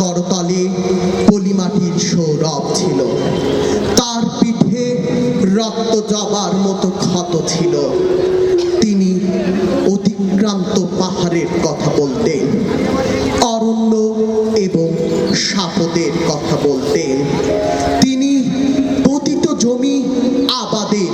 করতলে পলিমাটির সৌরভ ছিল। তার পিঠে রক্ত জবার মতো ক্ষত ছিল। তিনি অতিক্রান্ত পাহাড়ের কথা বলতেন, অরণ্য এবং সাপদের কথা বলতেন। তিনি পতিত জমি আবাদের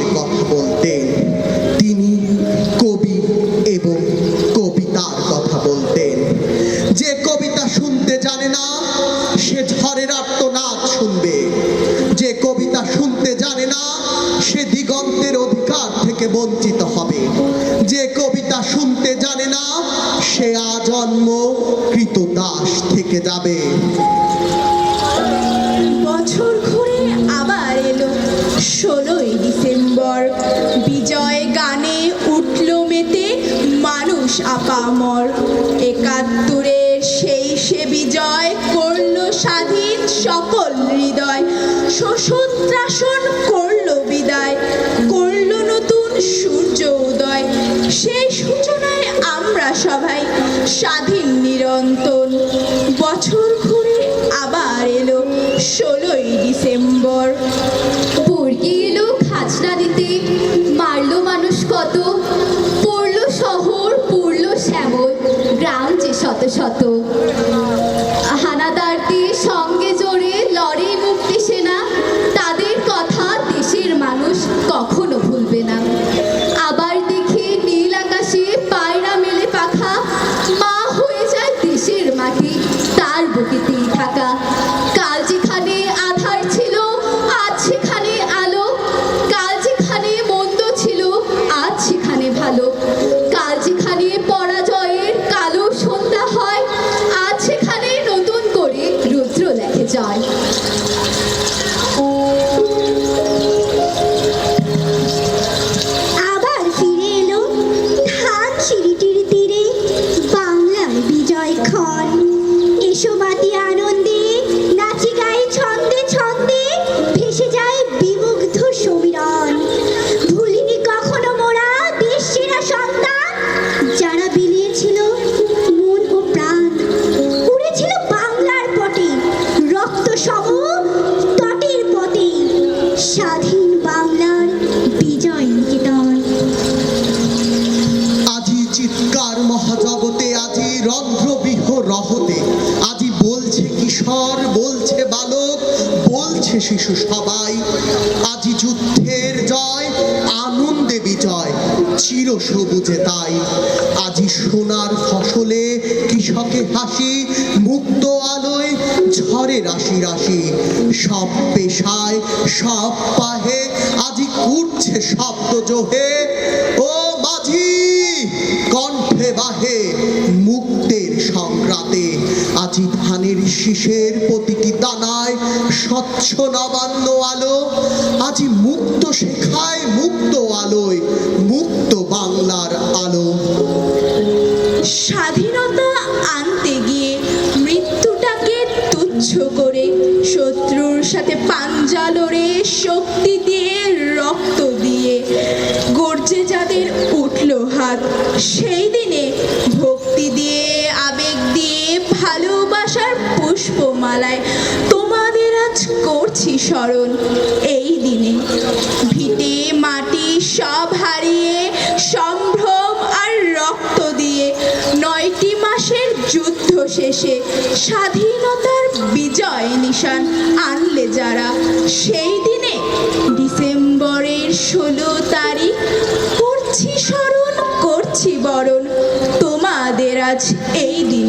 কৃতদাস থেকে যাবে। বছর ঘুরে আবার এলো। ষোলোই ডিসেম্বর, বিজয় গানে উঠল মেতে মানুষ আপামর। একাত্তরের সেই সে বিজয় করল স্বাধীন সকল হৃদয়। শোষণ ত্রাসন করল বিদায়, করল নতুন সূর্য উদয়। সেই সূচনায় আমরা সবাই স্বাধীন নিরন্তন বছর ঘুরে আবার এলো ষোলোই ডিসেম্বর। মহাজগতে আজি রন্ধ্রবিহ রহতে। আজি বলছে কিশোর, বলছে বালক, বলছে শিশু সবাই। আজি যুদ্ধের জয়, আনন্দে বিজয়, চির সবুজে তাই। আজি সোনার ফসলে কৃষকে হাসি, মুক্ত আলোয় ঝড়ে রাশি রাশি। সব পেশায়, সব পাহে, আজি কুটছে শব্দ জোহে। ও মাঝি, কণ্ঠে আজি ধানের শীষের প্রতিটি দানায় স্বচ্ছ নবান্ন আলো। আজি মুক্ত শেখায় মুক্ত আলোয়, মুক্ত বাংলার আলো। স্বাধীনতা আনতে গিয়ে মৃত্যুটাকে তুচ্ছ করে, শত্রুর সাথে পাঞ্জা শক্তি দিয়ে রক্ত দিয়ে গর্জে যাদের উঠল হাত, সেই দিনে ভক্তি দিয়ে আবেগ পুষ্পমালায় তোমাদের আজ করছি স্মরণ। এই দিনে ভিটে, মাটি, সব হারিয়ে, সম্ভ্রম আর রক্ত দিয়ে নয়টি মাসের যুদ্ধ শেষে স্বাধীনতার বিজয় নিশান আনলে যারা। সেই দিনে ডিসেম্বরের ষোলো তারিখ করছি স্মরণ, করছি বরণ। তোমাদের আজ এই দিনে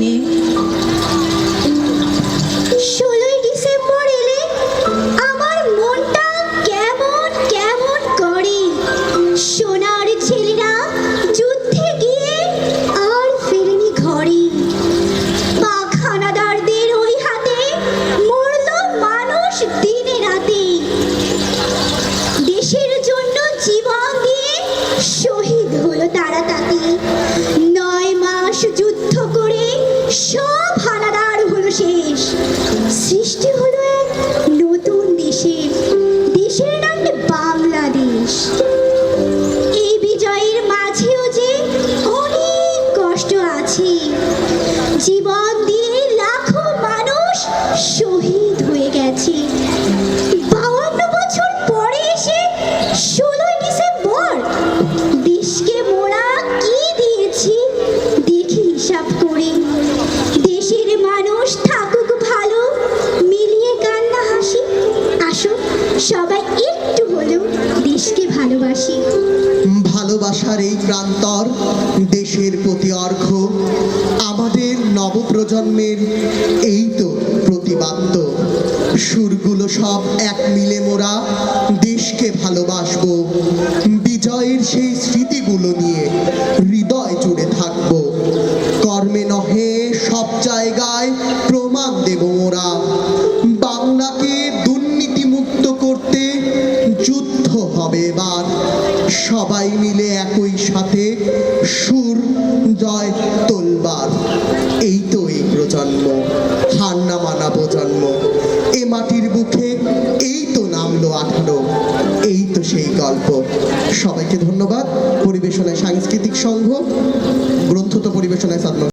প্রতি অর্ঘ আমাদের নবপ্রজন্মের এই তো প্রতিবাদ্য সুরগুলো সব এক মিলে মোরা দেশকে ভালোবাসবো, বিজয়ের সেই স্মৃতিগুলো নিয়ে হৃদয় জুড়ে থাকব। কর্মে নহে সব জায়গায় প্রমাণ দেব মোরা। বাংলাকে দুর্নীতিমুক্ত করতে যুদ্ধ হবে এবার। সবাই মিলে একই সাথে সুর জয় তোলবার। এই তো এই প্রজন্ম, হার না মানা প্রজন্ম এ মাটির বুকে এই তো নামলো আঠারো, এই তো সেই গল্প। সবাইকে ধন্যবাদ। পরিবেশনায় সাংস্কৃতিক সংঘ, গ্রন্থ তো পরিবেশনায় সাদমান